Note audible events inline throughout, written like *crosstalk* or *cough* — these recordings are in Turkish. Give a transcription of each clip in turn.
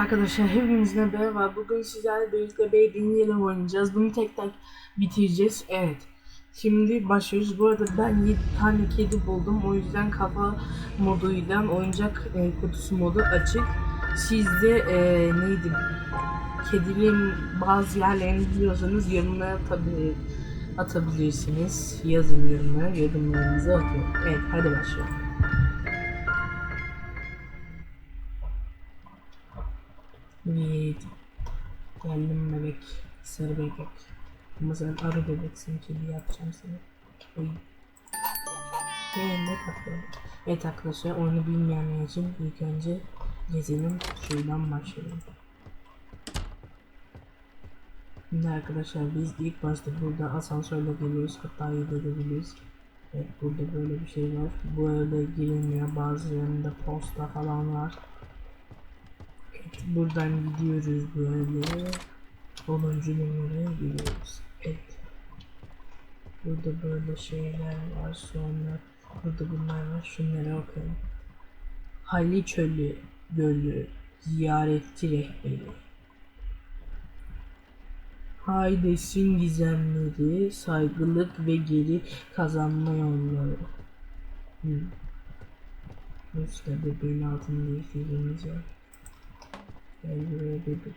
Arkadaşlar hepinizle merhaba. Bugün sizlerle birlikte Baby'nin yeri oynayacağız. Bunu tek tek bitireceğiz. Evet. Şimdi başlıyoruz. Bu arada ben 7 tane kedi buldum. O yüzden kafa moduyla oyuncak e, kutusu modu açık. Siz de e, neydi? Kedilerin bazı yerlerini biliyorsanız yorumlara tabii atabilirsiniz. Yazın yorumlara. Yorumlarınızı atın. Evet hadi başlayalım. Evet. Geldim bebek. Sarı bebek. Ama sen arı bebeksin. Kedi yapacağım seni. Oy. Ne tatlı. Evet arkadaşlar oyunu bilmeyenler için ilk önce gezelim. Şuradan başlayalım. Şimdi arkadaşlar biz ilk başta burada asansörle geliyoruz. Hatta gidebiliriz. Evet burada böyle bir şey var. Bu evde girilmiyor. Bazılarında posta falan var. Buradan gidiyoruz böyle. 10. numaraya gidiyoruz. Evet. Burada böyle şeyler var. Sonra burada bunlar var. Şunlara bakalım. Hali Çölü Gölü Ziyaretçi Rehberi. Haydes'in gizemleri, saygılık ve geri kazanma yolları. Hmm. İşte bebeğin altında yer. Gel dakika bebek.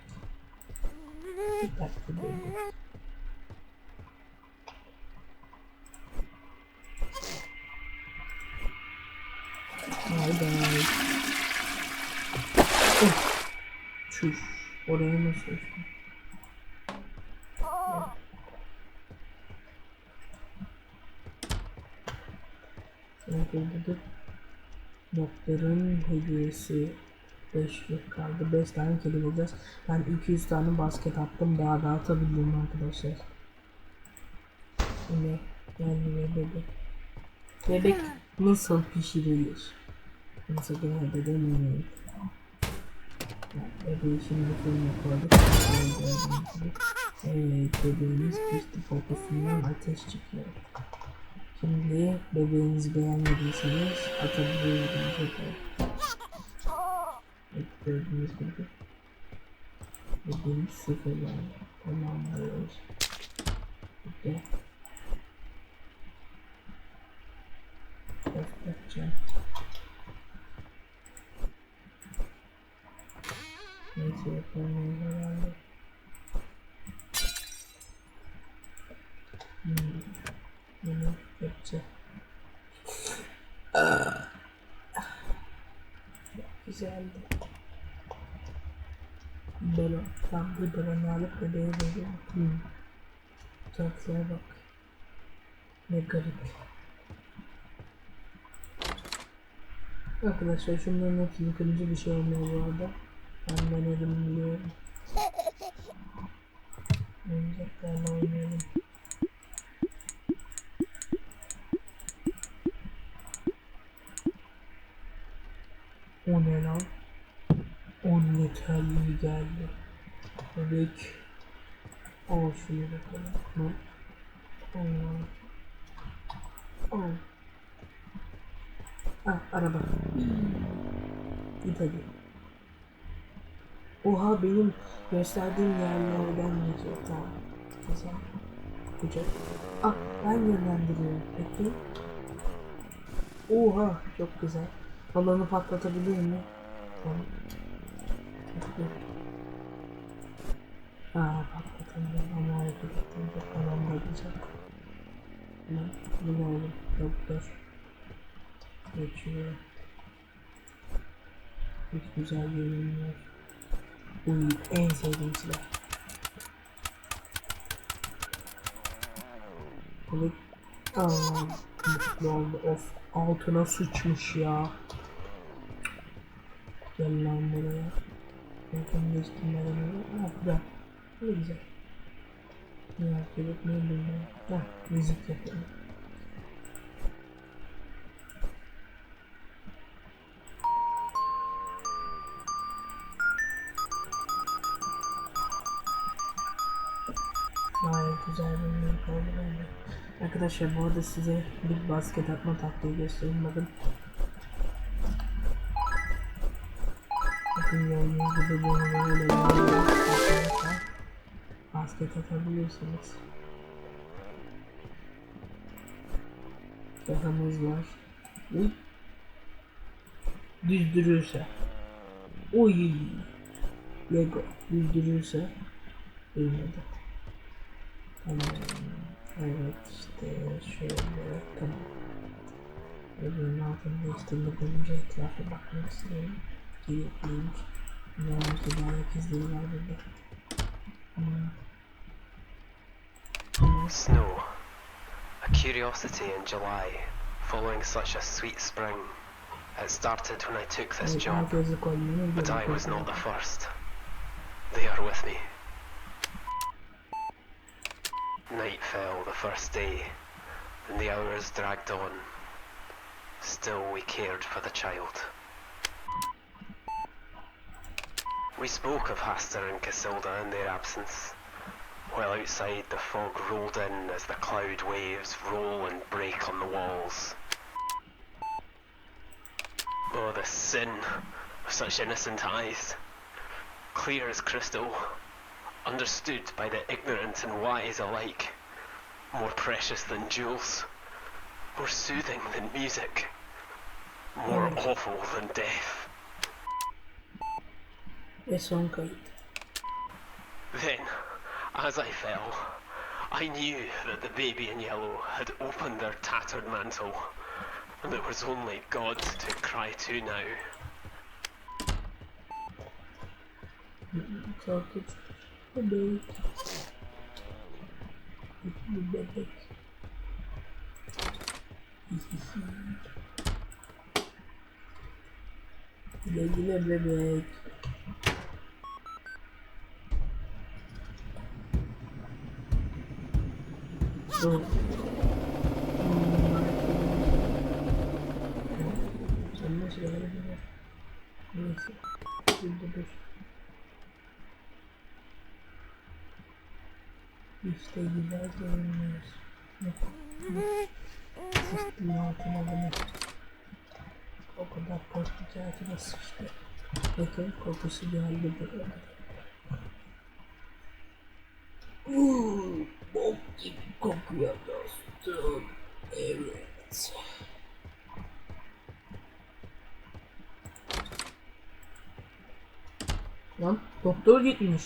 Bay bay. Oh. Çüş. Oraya nasıl? Evet, burada da doktorun hediyesi 5 yıl kaldı. 5 tane kedi bulacağız. Ben 200 tane basket attım. Daha da atabildim arkadaşlar. Şimdi gel buraya bebek. Bebek nasıl pişirilir? Nasıl genelde demiyorum. Bebeği şimdi fırına koyduk. Evet bebeğimiz pişti kokusundan ateş çıkıyor. Şimdi bebeğinizi beğenmediyseniz atabilirsiniz. Gördüğünüz gibi. Bebeğimiz sıfır yani. Tamamlıyoruz. Bitti. Göstereceğim. Neyse yapalım herhalde. Hmm. Bunu yapacağım. Güzeldi. Tam bir balonu alıp bebeğe veriyorum. Hmm. Tatlıya bak. Ne garip. Arkadaşlar şunların hepsini kırınca bir şey olmuyor bu arada. Ben denedim biliyorum. Oyuncaklarla oynayalım. O ne lan? On yeterli geldi. Bebek. Al şunu bakalım. Allah. Al. Ah araba. Git hadi. Oha benim gösterdiğim yerlerden geçiyor. Tamam. Güzel. Güzel. Ah ben yönlendiriyorum. Peki. Oha çok güzel. Balonu patlatabilir mi? Tamam. Peki. Aa patlatıldı ama hareket ettiğinde balon da güzel. Tamam. Bu ne oğlum? Doktor. Geçiyor. Hiç güzel görünüyor. Uy en sevdiğim silah. Kılıç. Aa, mutlu oldu. Of altına sıçmış ya. Gel lan buraya. Yakın geçtirmeden öyle. Ha güzel. Ne güzel. Merak etme ne bileyim. Ha müzik yapalım. Gayet güzel bir oldu bence. Arkadaşlar bu arada size bir basket atma taktiği göstereyim bakın. Gibi benim böyle basket atabilirsiniz. Şakamız var. Uy. Düzdürürse. Oy. Lego düzdürürse. Bilmedi. Tamam. Evet işte şöyle tamam. Öbürünün altını değiştirmek olunca etrafa bakmak istiyorum. Snow. A curiosity in July, following such a sweet spring. It started when I took this job, but I was not the first. They are with me. Night fell the first day, and the hours dragged on. Still, we cared for the child. We spoke of Hastur and Casilda in their absence, while outside the fog rolled in as the cloud waves roll and break on the walls. Oh, the sin of such innocent eyes, clear as crystal, understood by the ignorant and wise alike, more precious than jewels, more soothing than music, more hmm. awful than death. Ve son kayıt. Then, as I fell, I knew that the baby in yellow had opened their tattered mantle, and there was only God to cry to now. Çok küçük. Bebek. Bir bebek. Güle Neyse. Dur. İşte güzel görünüyor. Sıçtım altına bunu. O kadar korktu ki altına sıçtı. Bakın kokusu geldi buraya. Uuu, bok gibi kokuyor dostum. Evet. Lan doktor gitmiş.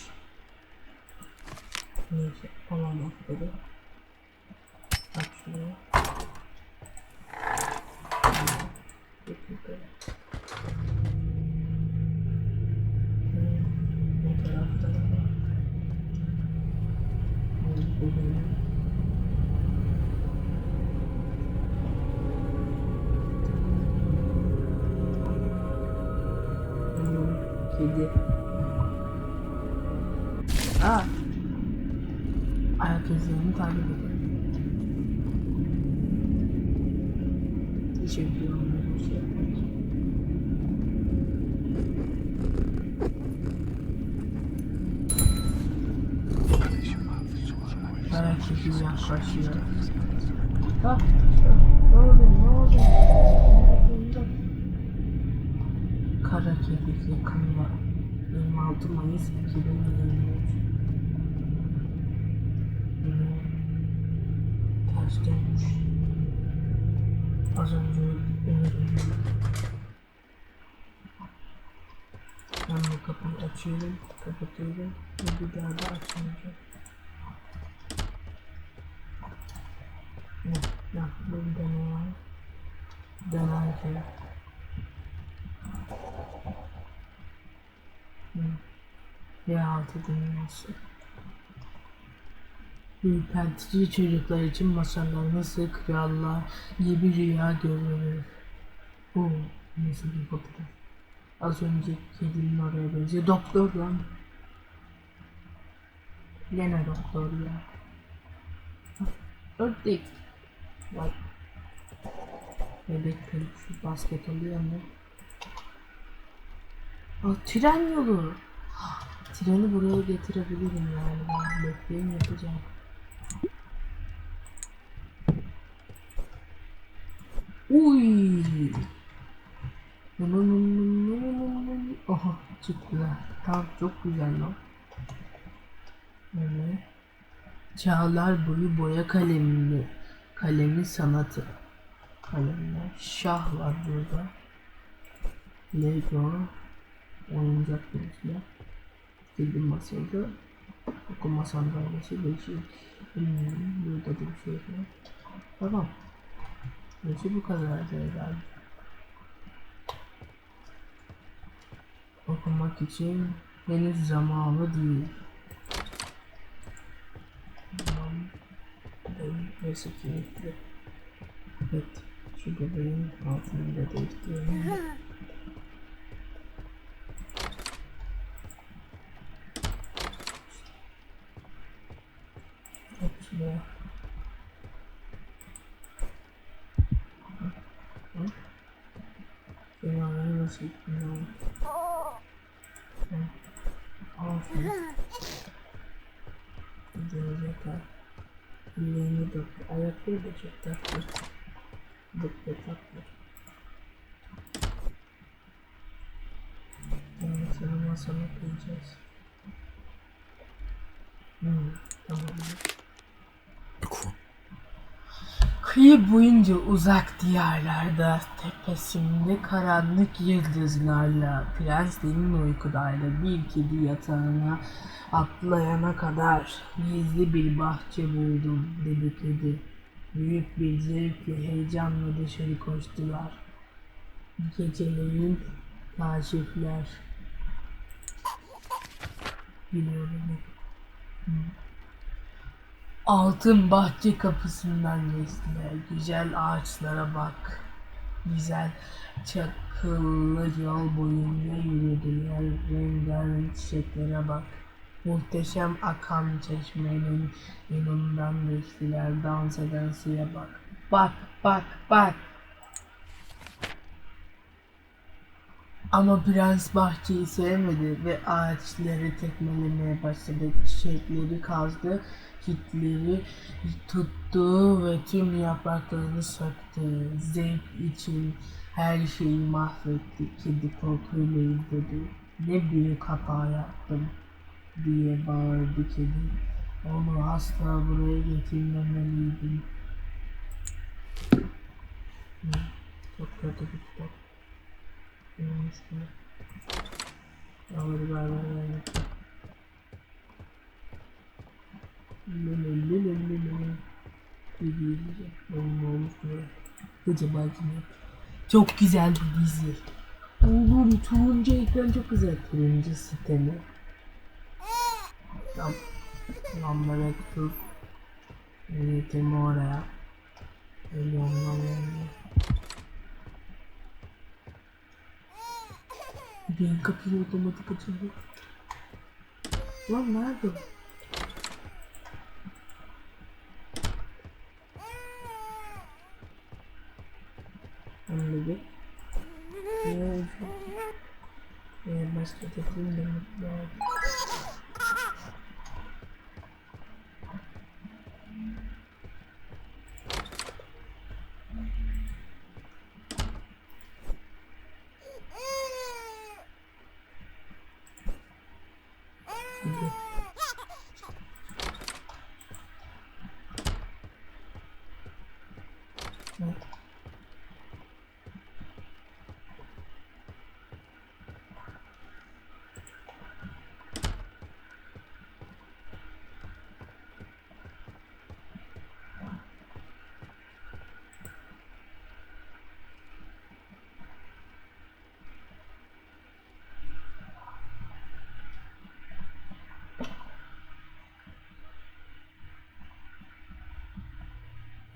Neyse tamam atladı. Aç şunu. Git Ayak izlerini takip ediyorum. Şey için. Ayak izi yaklaşıyor. Ah, ne oldu, ne oldu? Kara kedi yakınla 26 Mayıs 2023 Az önce. Ben bu kapıyı açıyorum, kapatıyorum ve bir daha da açmayacağım. Ne? Ne? Ne var? Dönerken. Hmm. Yeraltı dünyası. Ürpertici çocuklar için masallar nasıl krallar gibi rüya görülür. Oo, nasıl bir fotoğraf. Az önce kedinin oraya benziyor. Doktor lan. Gene doktor ya. Ördek. Vay. Bebek şu basket oluyor mu? Aa, tren yolu. *gasps* Treni buraya getirebilirim yani. Ben bekleyin yapacağım. Uy. Aha çıktılar. Tamam çok güzel lan. Evet. Çağlar boyu boya kalemli. Kalemi sanatı. Kalemler. Şah var burada. Lego. Oyuncak gözler. Kedi masası. Okuma sandalyesi. Beşik. Bilmiyorum. Burada da bir şey yok. Tamam. Neyse bu kadar herhalde. Okumak için henüz zamanı değil. Tamam. Ben neyse ki Evet. Şu bebeğin altını da değiştirelim. Çok güzel. Hı? Kenarları nasıl bilmiyorum. Hı. Aferin. Gelecekler. Ellerini dök. Ayakları da çok tatlı. Dök de tatlı. Yani sana masana koyacağız. Hmm, tamam. Kıyı boyunca uzak diyarlarda tepesinde karanlık yıldızlarla prens derin uykudaydı. Bir kedi yatağına atlayana kadar gizli bir bahçe buldum dedi kedi. Büyük bir zevkle heyecanla dışarı koştular. Geceleyin kaşifler. Biliyorum. Altın bahçe kapısından geçtiler. Güzel ağaçlara bak. Güzel çakıllı yol boyunca yürüdüler. Rengarenk çiçeklere bak. Muhteşem akan çeşmenin yanından geçtiler. Dans eden suya bak. Bak, bak, bak. Ama prens bahçeyi sevmedi ve ağaçları tekmelemeye başladı. Çiçekleri kazdı, çitleri tuttu ve tüm yapraklarını söktü. Zevk için her şeyi mahvetti. Kedi korkuyla izledi. Ne büyük hata yaptım diye bağırdı kedi. Onu asla buraya getirmemeliydim. Çok kötü bir kitap. Neymiş bu? Yağları galiba yani. Gece bakımı. Çok güzel bir dizi. Oğlum turuncu ekran çok güzel. Turuncu sitemi. Tam. Lambaret tut. Eğitimi oraya. Öyle ondan yani. Benim kapıyı otomatik açıldı. Lan nerede? Şimdi.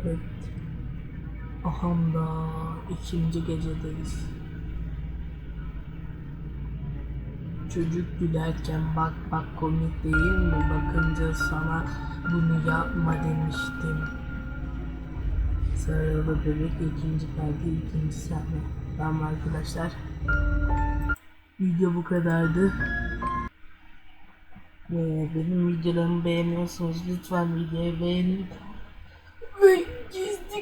Evet. Aham da ikinci gecedeyiz. Çocuk gülerken bak bak komik değil mi? Bakınca sana bunu yapma demiştim. Sarılı bebek ikinci perde ikinci sahne. Tamam arkadaşlar. Video bu kadardı. Ve benim videolarımı beğeniyorsanız lütfen videoyu beğenin.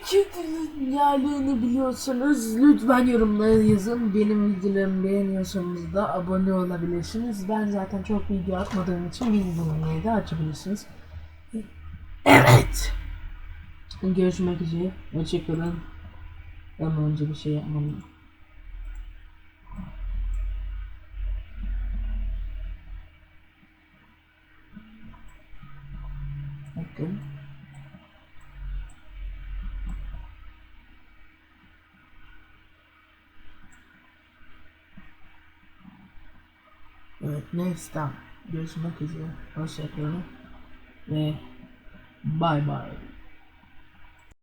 Kedinin yerlerini biliyorsanız lütfen yorumlara yazın. Benim videolarımı beğeniyorsanız da abone olabilirsiniz. Ben zaten çok video atmadığım için bildirimleri de açabilirsiniz. Evet. Görüşmek üzere. Hoşçakalın. Ama önce bir şey yapmam. Bakın. Evet neyse. Görüşmek üzere. Hoşçakalın. Ve bye bye.